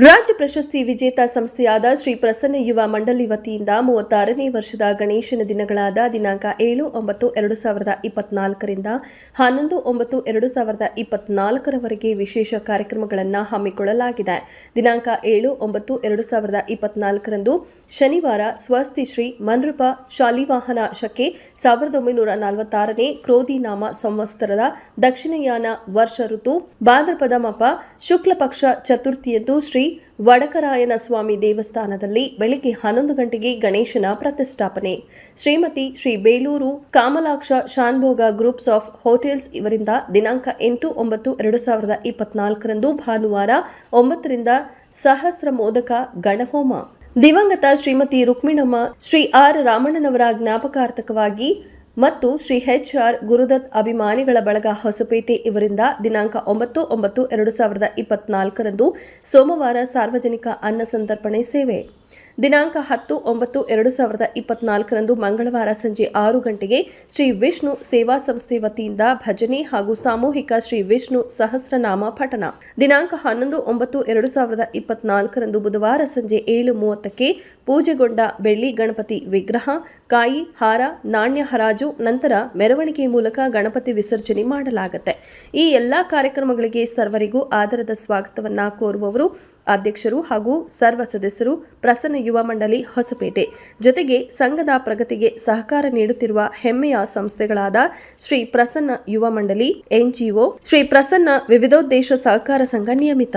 ರಾಜ್ಯ ಪ್ರಶಸ್ತಿ ವಿಜೇತ ಸಂಸ್ಥೆಯಾದ ಶ್ರೀ ಪ್ರಸನ್ನ ಯುವ ಮಂಡಳಿ ವತಿಯಿಂದ ಮೂವತ್ತಾರನೇ ವರ್ಷದ ಗಣೇಶನ ದಿನಗಳಾದ ದಿನಾಂಕ ಏಳು, ಒಂಬತ್ತು, ಎರಡು ಸಾವಿರದ ಇಪ್ಪತ್ನಾಲ್ಕರಿಂದ ಹನ್ನೊಂದು, ಒಂಬತ್ತು, ಎರಡು ಸಾವಿರದ ಇಪ್ಪತ್ನಾಲ್ಕರವರೆಗೆ ವಿಶೇಷ ಕಾರ್ಯಕ್ರಮಗಳನ್ನು ಹಮ್ಮಿಕೊಳ್ಳಲಾಗಿದೆ. ದಿನಾಂಕ ಏಳು, ಒಂಬತ್ತು, ಎರಡು ಸಾವಿರದ ಇಪ್ಪತ್ನಾಲ್ಕರಂದು ಶನಿವಾರ ಸ್ವಸ್ತಿ ಶ್ರೀ ಮನ್ರಪ ಶಾಲಿವಾಹನ ಶಕೆ ಸಾವಿರದ ಒಂಬೈನೂರ ನಲವತ್ತಾರನೇ ಕ್ರೋಧಿ ನಾಮ ಸಂವತ್ಸರದ ದಕ್ಷಿಣಯಾನ ವರ್ಷ ಋತು, ಭಾದ್ರಪದ ಮಪ ಶುಕ್ಲ ಪಕ್ಷ ಚತುರ್ಥಿಯಂದು ಶ್ರೀ ವಡಕರಾಯನ ಸ್ವಾಮಿ ದೇವಸ್ಥಾನದಲ್ಲಿ ಬೆಳಗ್ಗೆ ಹನ್ನೊಂದು ಗಂಟೆಗೆ ಗಣೇಶನ ಪ್ರತಿಷ್ಠಾಪನೆ. Shrimati Shri Belur Kamalaksha Shanbhog groups of hotels ಇವರಿಂದ ದಿನಾಂಕ ಎಂಟು ಒಂಬತ್ತು ಎರಡು ಸಾವಿರದ ಇಪ್ಪತ್ನಾಲ್ಕರಂದು ಭಾನುವಾರ ಒಂಬತ್ತರಿಂದ ಸಹಸ್ರ ಮೋದಕ ಗಣಹೋಮ. ದಿವಂಗತ ಶ್ರೀಮತಿ ರುಕ್ಮಿಣಮ್ಮ ಶ್ರೀ ಆರ್ ರಾಮಣ್ಣನವರ ಜ್ಞಾಪಕಾರ್ಥಕವಾಗಿ ಮತ್ತು ಶ್ರೀ ಹೆಚ್ ಆರ್ ಗುರುದತ್ ಅಭಿಮಾನಿಗಳ ಬಳಗ ಹೊಸಪೇಟೆ ಇವರಿಂದ ದಿನಾಂಕ ಒಂಬತ್ತು ಒಂಬತ್ತು ಎರಡು ಸಾವಿರದ ಇಪ್ಪತ್ನಾಲ್ಕರಂದು ಸೋಮವಾರ ಸಾರ್ವಜನಿಕ ಅನ್ನ ಸಂತರ್ಪಣೆ ಸೇವೆ. ದಿನಾಂಕ ಹತ್ತು, ಒಂಬತ್ತು, ಎರಡು ಸಾವಿರದ ಇಪ್ಪತ್ನಾಲ್ಕರಂದು ಮಂಗಳವಾರ ಸಂಜೆ ಆರು ಗಂಟೆಗೆ ಶ್ರೀ ವಿಷ್ಣು ಸೇವಾ ಸಂಸ್ಥೆ ವತಿಯಿಂದ ಭಜನೆ ಹಾಗೂ ಸಾಮೂಹಿಕ ಶ್ರೀ ವಿಷ್ಣು ಸಹಸ್ರನಾಮ ಪಠಣ. ದಿನಾಂಕ ಹನ್ನೊಂದು, ಒಂಬತ್ತು, ಎರಡು ಸಾವಿರದ ಇಪ್ಪತ್ನಾಲ್ಕರಂದು ಬುಧವಾರ ಸಂಜೆ ಏಳು ಮೂವತ್ತಕ್ಕೆ ಪೂಜೆಗೊಂಡ ಬೆಳ್ಳಿ ಗಣಪತಿ ವಿಗ್ರಹ, ಕಾಯಿ, ಹಾರ, ನಾಣ್ಯ ಹರಾಜು, ನಂತರ ಮೆರವಣಿಗೆ ಮೂಲಕ ಗಣಪತಿ ವಿಸರ್ಜನೆ ಮಾಡಲಾಗುತ್ತೆ. ಈ ಎಲ್ಲಾ ಕಾರ್ಯಕ್ರಮಗಳಿಗೆ ಸರ್ವರಿಗೂ ಆದರದ ಸ್ವಾಗತವನ್ನು ಕೋರುವವರು ಅಧ್ಯಕ್ಷರು ಹಾಗೂ ಸರ್ವ ಸದಸ್ಯರು ಪ್ರಸನ್ನ ಯುವ ಮಂಡಳಿ ಹೊಸಪೇಟೆ. ಜೊತೆಗೆ ಸಂಘದ ಪ್ರಗತಿಗೆ ಸಹಕಾರ ನೀಡುತ್ತಿರುವ ಹೆಮ್ಮೆಯ ಸಂಸ್ಥೆಗಳಾದ ಶ್ರೀ ಪ್ರಸನ್ನ ಯುವ ಮಂಡಳಿ, ಎನ್ಜಿಒ, ಶ್ರೀ ಪ್ರಸನ್ನ ವಿವಿಧೋದ್ದೇಶ ಸಹಕಾರ ಸಂಘ ನಿಯಮಿತ.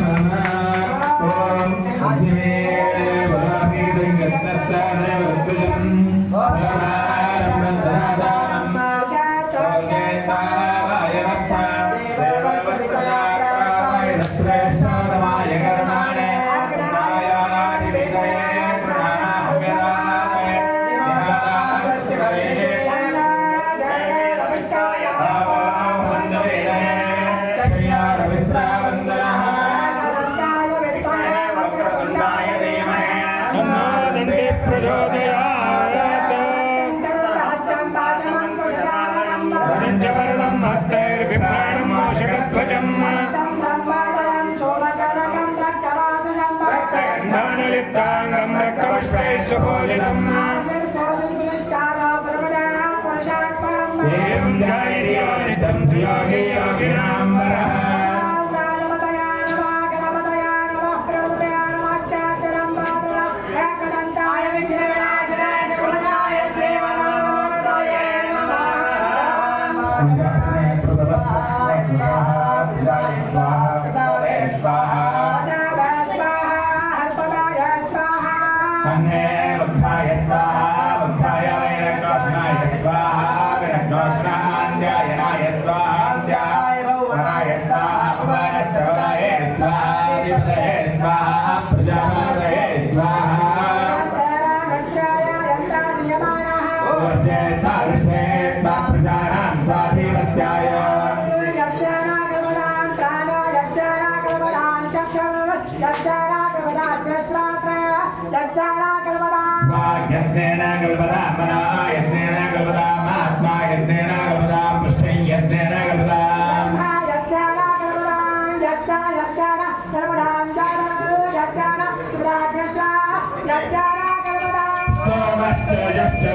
పంచవరదం హస్తైర్భిప్రాణం మోషకధ్వజం రక్తగంధానలిప్తాంగం రక్తపుష్పై సుభోజితం ఏం ధైర్యోనితం अन्ये बुद्धाय स्वाहा बुद्धाय वैरग्नोषणाय स्वाहा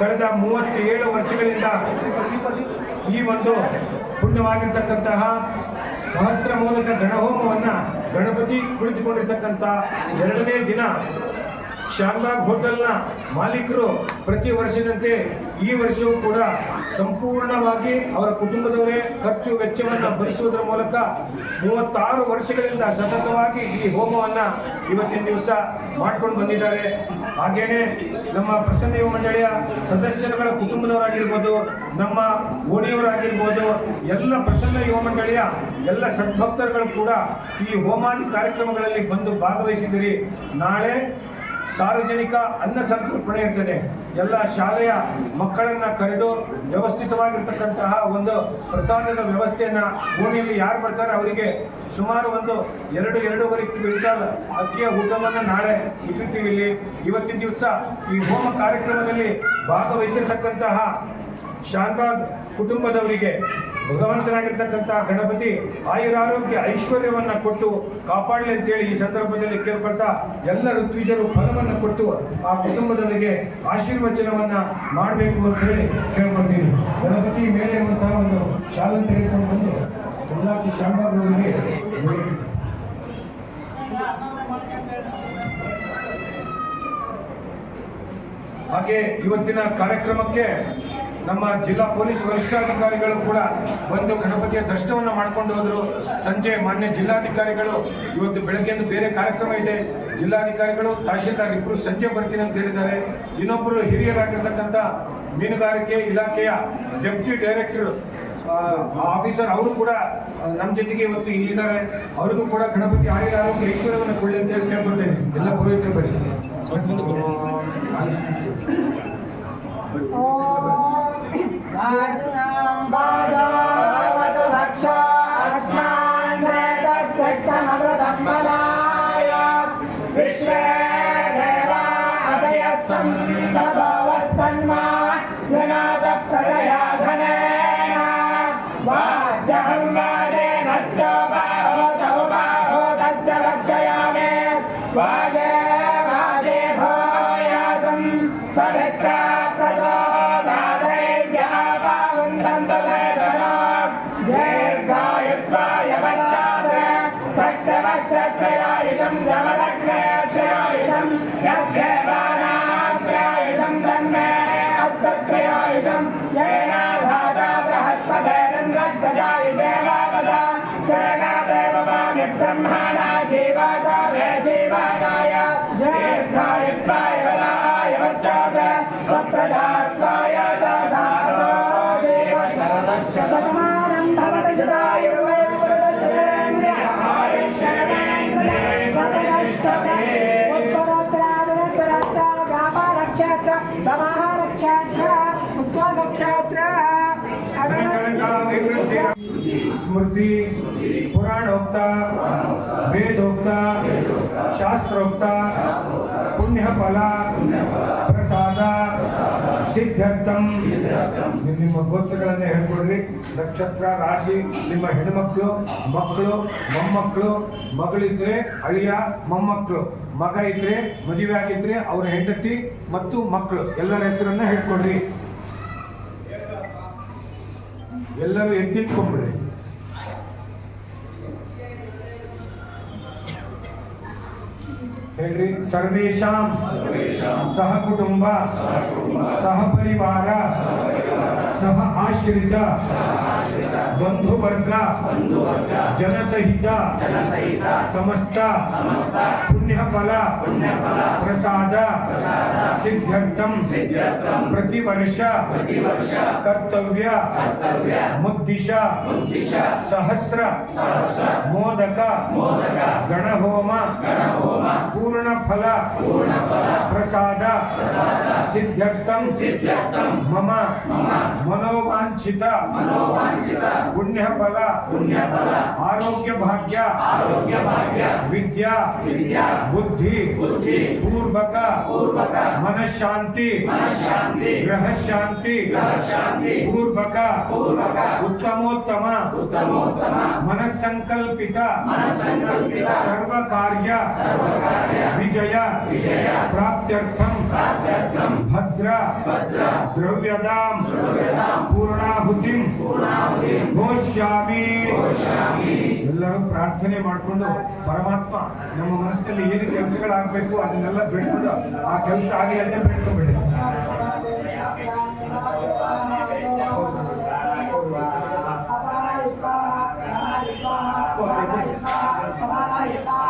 ಕಳೆದ ಮೂವತ್ತೇಳು ವರ್ಷಗಳಿಂದ ಈ ಒಂದು ಪುಣ್ಯವಾಗಿರ್ತಕ್ಕಂತಹ ಸಹಸ್ರ ಮೂಲಕ ಗಣಹೋಮವನ್ನು ಗಣಪತಿ ಕುಳಿತುಕೊಂಡಿರ್ತಕ್ಕಂಥ ಎರಡನೇ ದಿನ ಶಾರದಾ ಹೋಟೆಲ್ನ ಮಾಲೀಕರು ಪ್ರತಿ ವರ್ಷದಂತೆ ಈ ವರ್ಷವೂ ಕೂಡ ಸಂಪೂರ್ಣವಾಗಿ ಅವರ ಕುಟುಂಬದವರೇ ಖರ್ಚು ವೆಚ್ಚವನ್ನು ಭರಿಸುವುದರ ಮೂಲಕ ಮೂವತ್ತಾರು ವರ್ಷಗಳಿಂದ ಸತತವಾಗಿ ಈ ಹೋಮವನ್ನು ಇವತ್ತಿನ ದಿವಸ ಮಾಡ್ಕೊಂಡು ಬಂದಿದ್ದಾರೆ. ಹಾಗೇನೆ ನಮ್ಮ ಪ್ರಸನ್ನ ಯುವ ಮಂಡಳಿಯ ಸದಸ್ಯರುಗಳ ಕುಟುಂಬದವರಾಗಿರ್ಬೋದು, ನಮ್ಮ ಓಣಿಯವರಾಗಿರ್ಬೋದು, ಎಲ್ಲ ಪ್ರಸನ್ನ ಯುವ ಮಂಡಳಿಯ ಎಲ್ಲ ಸದ್ಭಕ್ತರುಗಳು ಕೂಡ ಈ ಹೋಮಾದಿ ಕಾರ್ಯಕ್ರಮಗಳಲ್ಲಿ ಬಂದು ಭಾಗವಹಿಸಿದಿರಿ. ನಾಳೆ ಸಾರ್ವಜನಿಕ ಅನ್ನ ಸಂತರ್ಪಣೆ ಇರ್ತದೆ ಎಲ್ಲ ಶಾಲೆಯ ಮಕ್ಕಳನ್ನ ಕರೆದು ವ್ಯವಸ್ಥಿತವಾಗಿರ್ತಕ್ಕಂತಹ ಒಂದು ಪ್ರಸಾದದ ವ್ಯವಸ್ಥೆಯನ್ನ ಭೂಮಿಯಲ್ಲಿ ಯಾರು ಬರ್ತಾರೆ ಅವರಿಗೆ ಸುಮಾರು ಒಂದು ಎರಡು ಎರಡೂವರೆ ಕ್ವಿಂಟಲ್ ಅಕ್ಕಿಯ ಊಟವನ್ನು ನಾಳೆ ಇಟ್ಟಿರ್ತೀವಿ ಇಲ್ಲಿ. ಇವತ್ತಿನ ದಿವಸ ಈ ಹೋಮ ಕಾರ್ಯಕ್ರಮದಲ್ಲಿ ಭಾಗವಹಿಸಿರ್ತಕ್ಕಂತಹ ಶಾನ್ಬಾಗ್ ಕುಟುಂಬದವರಿಗೆ ಭಗವಂತನಾಗಿರ್ತಕ್ಕಂತಹ ಗಣಪತಿ ಆಯುರಾರೋಗ್ಯ ಐಶ್ವರ್ಯವನ್ನ ಕೊಟ್ಟು ಕಾಪಾಡಲಿ ಅಂತೇಳಿ ಈ ಸಂದರ್ಭದಲ್ಲಿ ಕೇಳ್ಕೊಳ್ತಾ ಎಲ್ಲ ಋತ್ವಿಜರು ಫಲವನ್ನು ಕೊಟ್ಟು ಆ ಕುಟುಂಬದವರಿಗೆ ಆಶೀರ್ವಚನವನ್ನು ಮಾಡಬೇಕು ಅಂತ ಹೇಳಿ ಕೇಳ್ಕೊಳ್ತೀನಿ. ಗಣಪತಿ ಮೇಲೆ ಇರುವಂತಹ ಒಂದು ಶಾಲೆ ತೆಗೆದುಕೊಂಡು ಬಂದು ಗುಜರಾತಿ ಶಾನ್ಬಾಗ್ ಅವರಿಗೆ ಹಾಗೆ ಇವತ್ತಿನ ಕಾರ್ಯಕ್ರಮಕ್ಕೆ ನಮ್ಮ ಜಿಲ್ಲಾ ಪೊಲೀಸ್ ವರಿಷ್ಠಾಧಿಕಾರಿಗಳು ಕೂಡ ಬಂದು ಗಣಪತಿಯ ದರ್ಶನವನ್ನು ಮಾಡ್ಕೊಂಡು ಹೋದರು. ಸಂಜೆ ಮಾನ್ಯ ಜಿಲ್ಲಾಧಿಕಾರಿಗಳು ಇವತ್ತು ಬೆಳಗ್ಗೆಂದು ಬೇರೆ ಕಾರ್ಯಕ್ರಮ ಇದೆ. ಜಿಲ್ಲಾಧಿಕಾರಿಗಳು ತಹಶೀಲ್ದಾರ್ ಇಬ್ಬರು ಸಂಜೆ ಬರ್ತೀನಿ ಅಂತ ಹೇಳಿದ್ದಾರೆ. ಇನ್ನೊಬ್ಬರು ಹಿರಿಯರಾಗಿರ್ತಕ್ಕಂಥ ಮೀನುಗಾರಿಕೆ ಇಲಾಖೆಯ ಡೆಪ್ಟಿ ಡೈರೆಕ್ಟರ್ ಆಫೀಸರ್ ಅವರು ಕೂಡ ನಮ್ಮ ಜೊತೆಗೆ ಇವತ್ತು ಇಲ್ಲಿದ್ದಾರೆ. ಅವರಿಗೂ ಕೂಡ ಗಣಪತಿ ಆಡಿದ ಆರೋಗ್ಯ ಐಶ್ವರ್ಯವನ್ನು ಕೊಳ್ಳಿ ಅಂತ ಹೇಳಿ ಕೇಳ್ಕೊಳ್ತೇನೆ ಎಲ್ಲ ಪುರೋಹಿತರು ಬಯಸಿ Namaha ಸ್ಮೃತಿ ಪುರಾಣೋಕ್ತ ವೇದೋಕ್ತ ಶಾಸ್ತ್ರೋಕ್ತ ಪುಣ್ಯಫಲ, ಪ್ರಸಾದ, ಸಿದ್ಧಾರ್ಥಂ. ನಿಮ್ಮ ಗೊತ್ತುಗಳನ್ನು ಹೇಳ್ಕೊಡ್ರಿ. ನಕ್ಷತ್ರ, ರಾಶಿ, ನಿಮ್ಮ ಹೆಣ್ಮಕ್ಳು, ಮಕ್ಕಳು, ಮೊಮ್ಮಕ್ಕಳು, ಮಗಳಿದ್ರೆ ಅಳಿಯ, ಮೊಮ್ಮಕ್ಕಳು. ಮಗ ಇದ್ರೆ ಮದುವೆ ಆಗಿದ್ರೆ ಅವರ ಹೆಂಡತಿ ಮತ್ತು ಮಕ್ಕಳು. ಎಲ್ಲರ ಹೆಸರನ್ನ ಹೇಳ್ಕೊಡ್ರಿ. ಎಲ್ಲರೂ ಎದ್ದಿಟ್ಕೊಂಡ್ಬಿಡಿ ಹೇಳ್ರಿ ಸರ್ವೇಶಾಂ ಸಹ ಕುಟುಂಬ ಸಹ ಪರಿವಾರ ಸಹ ಆಶ್ರಿತ ಬಂಧು ವರ್ಗ ಜನಸಹಿತ ಸಮಸ್ತ ಪುಣ್ಯ ಫಲ ಪ್ರಸಾದ ಸಿದ್ಧಾರ್ಥಂ ಪ್ರತಿ ವರ್ಷ ಕರ್ತವ್ಯ ಮುದ್ದಿಶ ಸಹಸ್ರ ಮೋದಕ ಗಣಹೋಮ पूर्णफल प्रसाद सिद्ध्यर्थं मम मनोवाञ्छित पुण्यफल आरोग्यभाग्य विद्या बुद्धि पूर्वक मनश्शान्ति ग्रहशान्ति पूर्वक उत्तमोत्तम मनस्सङ्कल्पित सर्वकार्य। ವಿಜಯ ಪ್ರಾಪ್ತ್ಯರ್ಥಂ ಭದ್ರ ದ್ರವ್ಯದ ಪೂರ್ಣಾಹುತಿ ಘೋಷ್ಯಾಮಿ ಎಲ್ಲರೂ ಪ್ರಾರ್ಥನೆ ಮಾಡಿಕೊಂಡು ಪರಮಾತ್ಮ ನಮ್ಮ ಮನಸ್ಸಲ್ಲಿ ಏನು ಕೆಲಸಗಳಾಗಬೇಕು ಅದನ್ನೆಲ್ಲ ಬಿಟ್ಕೊಂಡು ಆ ಕೆಲಸ ಆಗಲಿ ಅಂತ ಬಿಟ್ಕೊಂಡ್ಬಿಡಿ Bye.